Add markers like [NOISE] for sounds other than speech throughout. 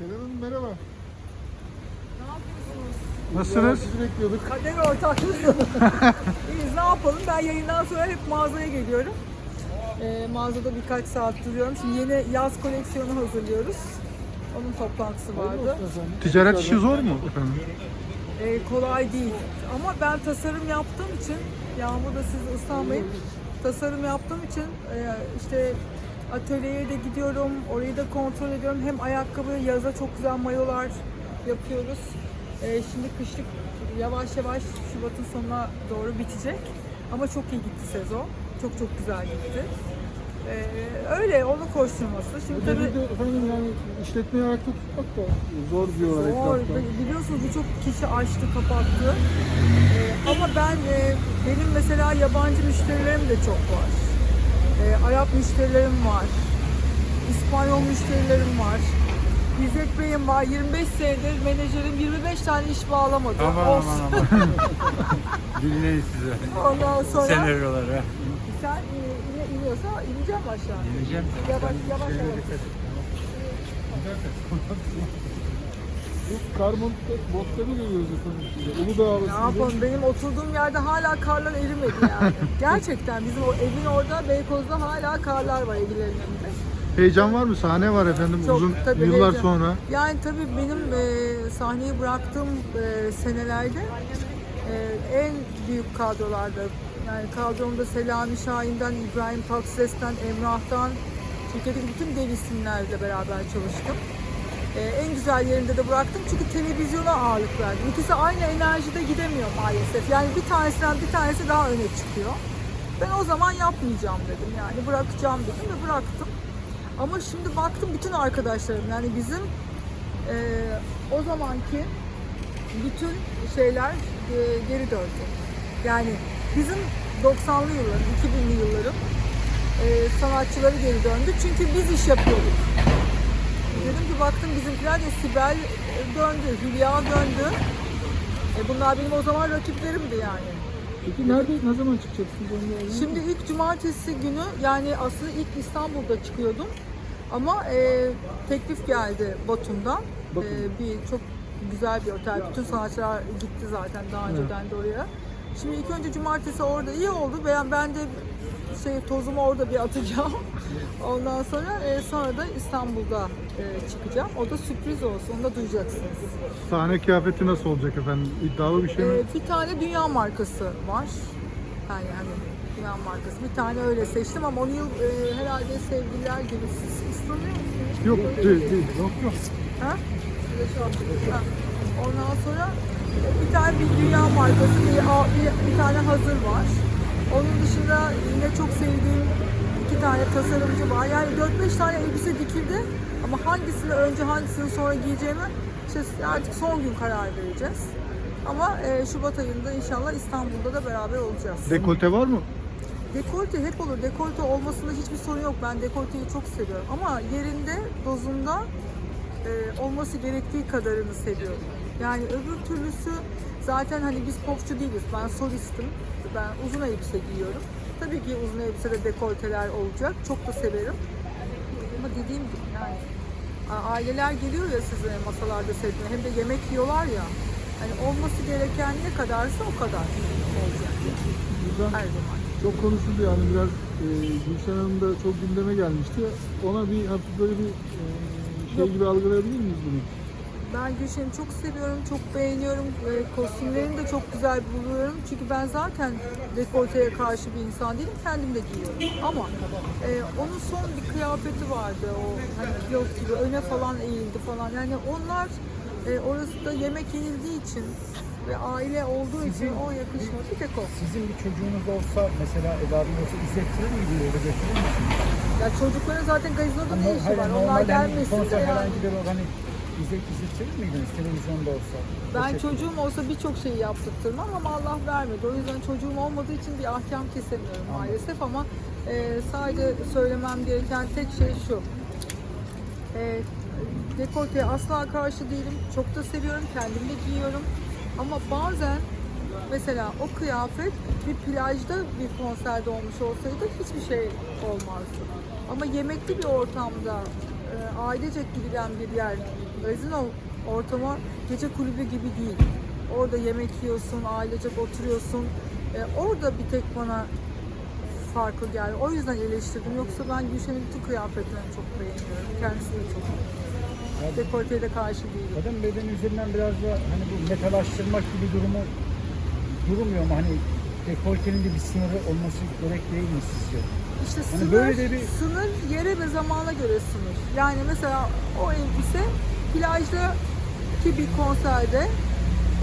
Selen Hanım merhaba. Ne yapıyorsunuz? Nasılsınız? Sizi bekliyorduk. Kader ortaklığınız. [LAUGHS] İyiyiz ne yapalım? Ben yayından sonra hep mağazaya geliyorum. Ee, mağazada birkaç saat duruyorum. Şimdi yeni yaz koleksiyonu hazırlıyoruz. Onun toplantısı vardı. Ticaret işi zor mu efendim? Ee, kolay değil. Ama ben tasarım yaptığım için, yağmurda siz ıslanmayın. Tasarım yaptığım için e, işte atölyeye de gidiyorum, orayı da kontrol ediyorum. Hem ayakkabı, yaza çok güzel mayolar yapıyoruz. Ee, şimdi kışlık yavaş yavaş Şubat'ın sonuna doğru bitecek. Ama çok iyi gitti sezon. Çok çok güzel gitti. Ee, öyle, onun koşturması. Şimdi tabii devirde efendim yani işletmeyi ayakta tutmak da zor diyorlar Zor. etrafta. Biliyorsunuz birçok kişi açtı, kapattı. Ee, ama ben, e, benim mesela yabancı müşterilerim de çok var. Ee, Arap müşterilerim var. İspanyol müşterilerim var. İzzet Bey'im var. 25 senedir menajerim 25 tane iş bağlamadı. Aman Olsun. aman aman. [LAUGHS] Dinleyin size. Ondan sonra Senaryoları. sen e, ine, iniyorsa ineceğim aşağı. Dinleyeceğim. Yavaş yavaş yavaş. Bu karbon botları görüyoruz efendim size. Uludağ Ne havasında. yapalım benim oturduğum yerde hala karlar erimedi yani. [LAUGHS] Gerçekten bizim o evin orada Beykoz'da hala karlar var evlerin önünde. Heyecan var mı? Sahne var efendim Çok, uzun tabii yıllar heyecan. sonra. Yani tabii benim e, sahneyi bıraktığım e, senelerde e, en büyük kadrolarda yani kadromda Selami Şahin'den, İbrahim Tatlıses'ten, Emrah'tan Türkiye'deki bütün dev isimlerle beraber çalıştım. E, en güzel yerinde de bıraktım çünkü televizyona ağırlık verdim. İkisi aynı enerjide gidemiyor maalesef. Yani bir tanesinden bir tanesi daha öne çıkıyor. Ben o zaman yapmayacağım dedim yani bırakacağım dedim ve bıraktım. Ama şimdi baktım bütün arkadaşlarım yani bizim eee, o zamanki bütün şeyler eee, geri döndü. Yani bizim 90'lı yılların, 2000'li yılların eee, sanatçıları geri döndü. Çünkü biz iş yapıyorduk. Dedim ki baktım bizimkiler de Sibel döndü, Hülya döndü. E bunlar benim o zaman rakiplerimdi yani. Peki nerede, ne zaman çıkacaksınız onu? Şimdi ilk cumartesi günü yani aslında ilk İstanbul'da çıkıyordum. Ama e, teklif geldi Batum'dan. Batum. E, bir çok güzel bir otel. Bütün sanatçılar gitti zaten daha önceden de oraya. Şimdi ilk önce cumartesi orada iyi oldu. Ben, ben de şey tozumu orada bir atacağım. [LAUGHS] Ondan sonra e, sonra da İstanbul'da e, çıkacağım. O da sürpriz olsun. Onu da duyacaksınız. Sahne kıyafeti nasıl olacak efendim? İddialı bir şey mi? Ee, bir tane dünya markası var. Yani hani dünya markası. Bir tane öyle seçtim ama onu yıl e, herhalde sevgililer gibi. Siz ıslanıyor musunuz? Yok değil değil. Yok yok. Ha? De şu an- ha. Ondan sonra bir tane bir dünya markası, bir, bir, bir tane hazır var. Onun dışında yine çok sevdiğim iki tane tasarımcı var. Yani 4-5 tane elbise dikildi ama hangisini önce hangisini sonra giyeceğimi işte artık son gün karar vereceğiz. Ama e, Şubat ayında inşallah İstanbul'da da beraber olacağız. Dekolte var mı? Dekolte hep olur. Dekolte olmasında hiçbir sorun yok. Ben dekolteyi çok seviyorum. Ama yerinde, dozunda e, olması gerektiği kadarını seviyorum. Yani öbür türlüsü zaten hani biz popçu değiliz. Ben solistim. Ben uzun elbise giyiyorum. Tabii ki uzun elbisede dekolteler olacak. Çok da severim. Ama dediğim gibi yani aileler geliyor ya size masalarda seyretmeye. Hem de yemek yiyorlar ya. Hani olması gereken ne kadarsa o kadar olacak. Buradan Her zaman. çok konuşuldu yani biraz e, Gülşen Hanım da çok gündeme gelmişti. Ona bir hafif böyle bir e, şey Yok. gibi algılayabilir miyiz bunu? Ben Gülşen'i çok seviyorum, çok beğeniyorum. E, kostümlerini de çok güzel buluyorum. Çünkü ben zaten dekolteye karşı bir insan değilim, kendim de giyiyorum. Ama e, onun son bir kıyafeti vardı, o hani pilot gibi öne falan eğildi falan. Yani onlar e, orası da yemek yenildiği için ve aile olduğu için o yakışmadı. Tek o. Sizin bir çocuğunuz olsa mesela evladım olsa izlettirir miydi öyle götürür müsünüz? Ya çocukların zaten gazinoda ne işi var? Onlar gelmesin de yani. herhangi bir hani izlet izlettirir miydiniz televizyonda olsa? Ben çocuğum olsa birçok şeyi yaptırtırmam ama Allah vermedi. O yüzden çocuğum olmadığı için bir ahkam kesemiyorum maalesef ama e, sadece söylemem gereken tek şey şu. E, dekolteye asla karşı değilim. Çok da seviyorum. Kendim de giyiyorum. Ama bazen mesela o kıyafet bir plajda bir konserde olmuş olsaydı hiçbir şey olmazdı. Ama yemekli bir ortamda e, ailecek gidilen bir yer Gazino ortamı gece kulübü gibi değil. Orada yemek yiyorsun, ailecek oturuyorsun. E, orada bir tek bana farklı geldi. O yüzden eleştirdim. Yoksa ben Gülşen'in bütün kıyafetlerini çok beğeniyorum. Kendisini de çok beğeniyorum. Dekolteye de karşı değilim. Kadın bedeni üzerinden biraz da hani bu metalaştırmak gibi durumu durmuyor mu? Hani dekoltenin de bir sınırı olması gerek değil mi sizce? İşte sınır, böyle de bir- sınır yere ve zamana göre sınır. Yani mesela o elbise plajda ki bir konserde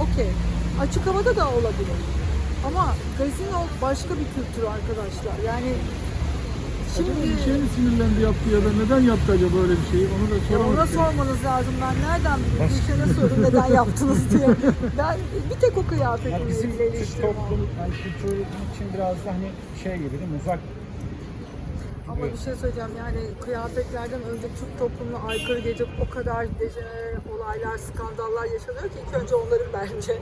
okey. Açık havada da olabilir. Ama gazino başka bir kültür arkadaşlar. Yani Acaba şimdi bir şey mi sinirlendi yaptı ya da neden yaptı acaba böyle bir şeyi? Onu da ya soramadık. ona yani. sormanız lazım. Ben nereden bileyim? Gülşen'e sorun neden yaptınız diye. [LAUGHS] Ben bir tek o Ya kıyafetle bizim toplum, yani kültürü için biraz da hani şey gibi değil mi? Uzak Ama bir şey söyleyeceğim yani kıyafetlerden önce Türk toplumuna aykırı gelecek o kadar dejenere olaylar, skandallar yaşanıyor ki ilk önce onların bence.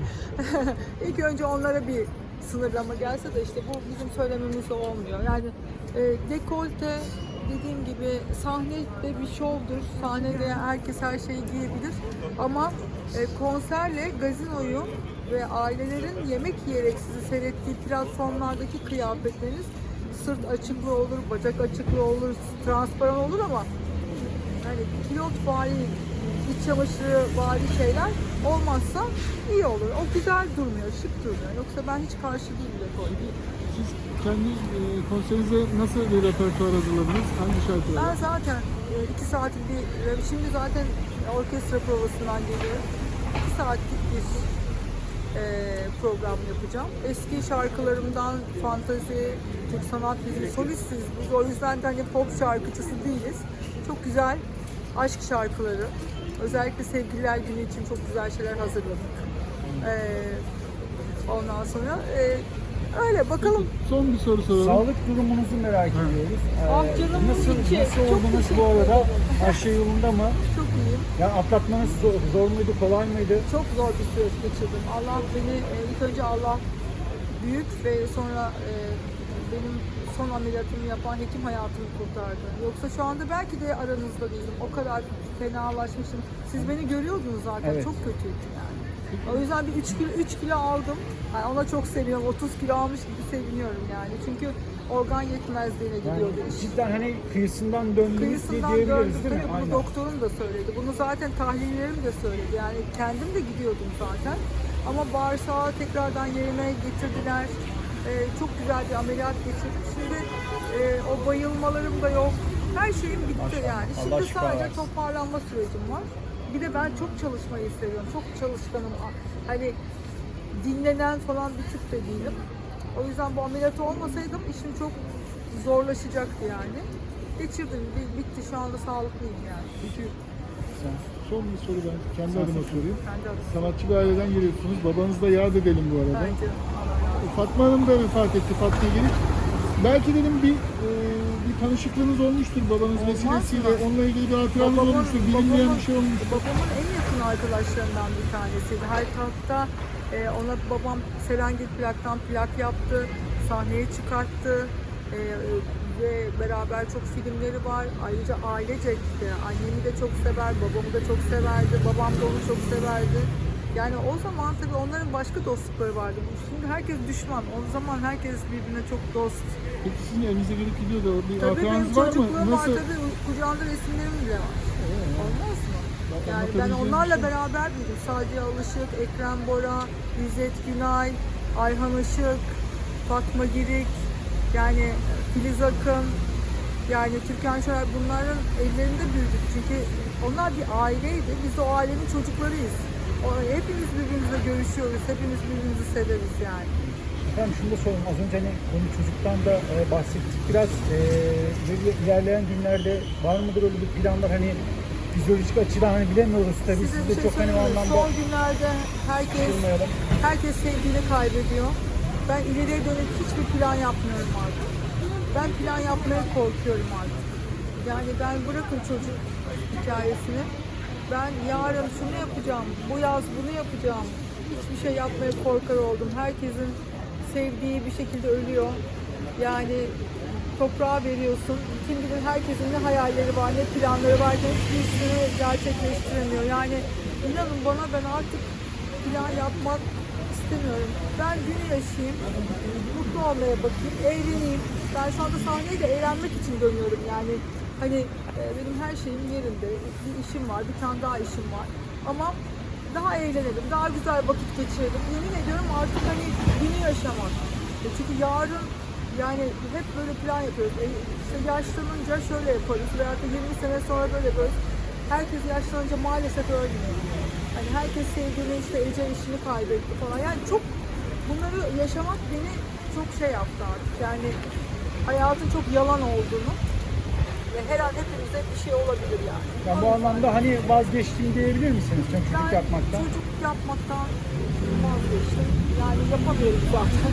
[LAUGHS] ilk önce onlara bir sınırlama gelse de işte bu bizim söylememizle olmuyor. Yani e, dekolte dediğim gibi sahnede bir şovdur. Sahnede herkes her şeyi giyebilir. Ama e, konserle gazinoyu ve ailelerin yemek yiyerek sizi seyrettiği platformlardaki kıyafetleriniz sırt açıklığı olur, bacak açıklığı olur, transparan olur ama hani pilot vari, iç çamaşırı vari şeyler olmazsa iyi olur. O güzel durmuyor, şık durmuyor. Yoksa ben hiç karşı değilim dekolte. Siz kendi e, konserinize nasıl bir repertuar hazırladınız? Hangi şarkıları? Ben zaten e, iki saatlik bir, şimdi zaten orkestra provasından geliyorum. İki saatlik bir program yapacağım. Eski şarkılarımdan fantazi, Türk sanat müziği, solistiz biz. O yüzden de hani pop şarkıcısı değiliz. Çok güzel aşk şarkıları. Özellikle sevgililer günü için çok güzel şeyler hazırladık. E, ondan sonra e, öyle bakalım. Son bir soru soralım. Sağlık durumunuzu merak ediyoruz. Ee, Ah canım nasıl, içi. nasıl Çok oldunuz teşekkür bu arada? ederim. Her şey yolunda mı? Çok iyiyim. Yani atlatmanız zor, zor muydu, kolay mıydı? Çok zor bir süreç geçirdim. Allah beni e, ilk önce Allah büyük ve sonra e, benim son ameliyatımı yapan hekim hayatımı kurtardı. Yoksa şu anda belki de aranızda değilim. O kadar fenalaşmışım. Siz beni görüyordunuz zaten. Evet. Çok kötüydüm yani. O yüzden bir 3 kilo, 3 kilo aldım. Yani ona çok seviyorum. 30 kilo almış gibi seviniyorum yani. Çünkü organ yetmezliğine Yani gidiyordu iş cidden hani kıyısından diye kıyısından diyebiliriz gördüm. değil mi? Bunu Aynen. doktorum da söyledi. Bunu zaten tahlillerim de söyledi. Yani kendim de gidiyordum zaten. Ama bağırsağı tekrardan yerine getirdiler. Ee, çok güzel bir ameliyat geçirdim. Şimdi e, o bayılmalarım da yok. Her şeyim bitti Maşallah. yani. Şimdi sadece toparlanma sürecim var. Bir de ben çok çalışmayı seviyorum. Çok çalışkanım. Hani dinlenen falan bir tip de değilim. O yüzden bu ameliyat olmasaydım işim çok zorlaşacaktı yani. Geçirdim, bi- bitti. Şu anda sağlıklıyım yani. Peki son bir soru ben kendi adıma sorayım. Sanatçı bir aileden geliyorsunuz. Babanızı da yad edelim bu arada. Bence. Fatma Hanım da vefat etti Fatma Gelik. Belki dedim bir e, bir tanışıklığınız olmuştur babanız Olmaz vesilesiyle. mı? Onunla ilgili bir hatıranız Babamın- olmuştur. Bilinmeyen bir şey olmuştur. Babamın en yakın arkadaşlarından bir tanesiydi. Her hatta e, ona babam Serengil plaktan plak yaptı, sahneye çıkarttı E, ve beraber çok filmleri var. Ayrıca ailecek de annemi de çok sever, babamı da çok severdi, babam da onu çok severdi. Yani o zaman tabii onların başka dostlukları vardı. Şimdi herkes düşman. O zaman herkes birbirine çok dost. Peki sizin evinize gelip gidiyordu. Bir Tabii benim hatıranız var mı? çocukluğum var Nasıl? tabii kucağında resimlerim bile var. Olmaz mı? Yani ben Anlatabileceğim onlarla şey. beraber büyüdüm. Sadece Alışık, Ekrem Bora, İzzet Günay, Ayhan Işık, Fatma Girik, yani Filiz Akın, yani Türkan Şoray bunların ellerinde büyüdük. Çünkü onlar bir aileydi. Biz de o ailenin çocuklarıyız. O, hepimiz birbirimizle görüşüyoruz. Hepimiz birbirimizi severiz yani. Efendim şunu da sorayım. Az önce hani konu çocuktan da e, bahsettik. Biraz e, ileri- ilerleyen günlerde var mıdır öyle bir planlar? Hani fizyolojik açıdan hani bilemiyoruz tabii. Size Siz bir de şey çok hani o söyleyeyim mi? anlamda Son günlerde herkes durmayalım. Herkes sevdiğini kaybediyor. Ben ileriye dönük hiçbir plan yapmıyorum artık. Ben plan yapmaya korkuyorum artık. Yani ben bırakın çocuk hikayesini. Ben yarın şunu yapacağım, bu yaz bunu yapacağım. Hiçbir şey yapmaya korkar oldum. Herkesin sevdiği bir şekilde ölüyor. Yani toprağa veriyorsun. Kim bilir herkesin ne hayalleri var, ne planları var, hiçbirisini gerçekleştiremiyor. Yani inanın bana ben artık plan yapmak istemiyorum. Ben günü yaşayayım, mutlu olmaya bakayım, eğleneyim. Ben şu anda sahneye de eğlenmek için dönüyorum yani. Hani e, benim her şeyim yerinde, bir işim var, bir tane daha işim var. Ama daha eğlenelim, daha güzel vakit geçirelim. Yemin ediyorum artık hani günü yaşamak. E, Çünkü yarın yani hep böyle plan yapıyoruz. E, işte yaşlanınca şöyle yaparız veya da 20 sene sonra böyle yaparız. Herkes yaşlanınca maalesef ölmüyor. Hani herkes sevdiğini işte ecel işini kaybetti falan. Yani çok bunları yaşamak beni çok şey yaptı artık. Yani hayatın çok yalan olduğunu ve her an hepimize bir şey olabilir yani. Yani bu anlamda hani vazgeçtim diyebilir misiniz çocuk yapmaktan? Çocuk yapmaktan vazgeçtim. Yani yapamıyorum zaten.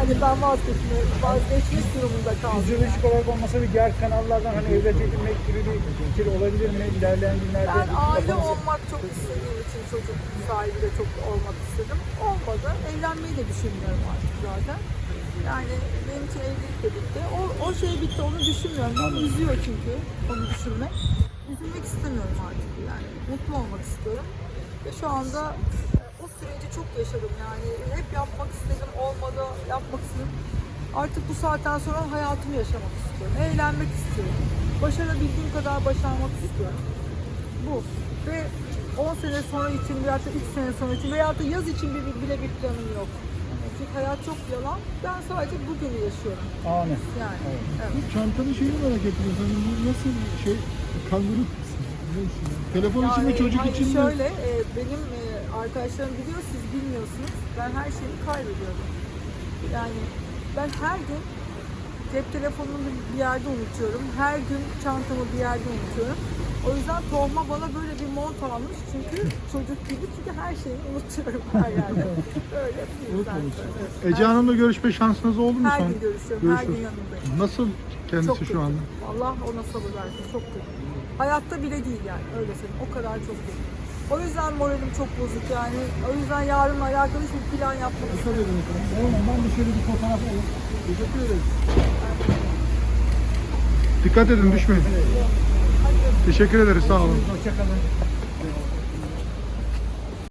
hani ben vazgeçme, vazgeçmek durumunda kaldım. Fizyolojik olarak olmasa bir diğer kanallardan hani evlat edinmek gibi bir fikir olabilir mi ilerleyen günlerde? Ben aile Kafanızda- olmak çok istediğim için çocuk sahibi de çok olmak istedim. Olmadı. Evlenmeyi de düşünmüyorum artık zaten. Yani benim için evlilik de bitti. O, o şey bitti onu düşünmüyorum. Beni üzüyor çünkü onu düşünmek. Üzülmek istemiyorum artık yani. Mutlu olmak istiyorum. Ve şu anda o süreci çok yaşadım yani. Hep yapmak istedim, olmadı, yapmak istedim. Artık bu saatten sonra hayatımı yaşamak istiyorum. Eğlenmek istiyorum. Başarabildiğim kadar başarmak istiyorum bu. Ve 10 sene sonra için veya da 3 sene sonra için veya da yaz için bile bir planım yok. Çünkü hayat çok yalan. Ben sadece bugünü yaşıyorum. Anı. Yani. Evet. Evet. Çantanın şeyini merak ettim. Hani bu nasıl bir şey? Kanguru. Telefon için mi çocuk için mi? Şöyle e, benim e, arkadaşlarım biliyor siz bilmiyorsunuz. Ben her şeyi kaybediyorum. Yani ben her gün cep telefonumu bir yerde unutuyorum. Her gün çantamı bir yerde unutuyorum. O yüzden Tohma bana böyle bir mont almış. Çünkü çocuk gibi çünkü her şeyi unutuyorum her yerde. Öyle bir yüzden. Evet. Ece Hanım'la görüşme şansınız oldu mu Her son? gün görüşüyorum. Her gün Görüşürüz. yanındayım. Nasıl kendisi Çok şu kötü. anda? Allah ona sabır versin. Çok kötü. Hayatta bile değil yani. Öyle söyleyeyim. O kadar çok kötü. O yüzden moralim çok bozuk yani. O yüzden yarınla alakalı hiçbir plan yapmak Dikkat edin efendim. Oğlum ben de şöyle bir fotoğraf alayım. Teşekkür ederiz. Dikkat edin düşmeyin. Teşekkür ederiz sağ olun. Hoşçakalın.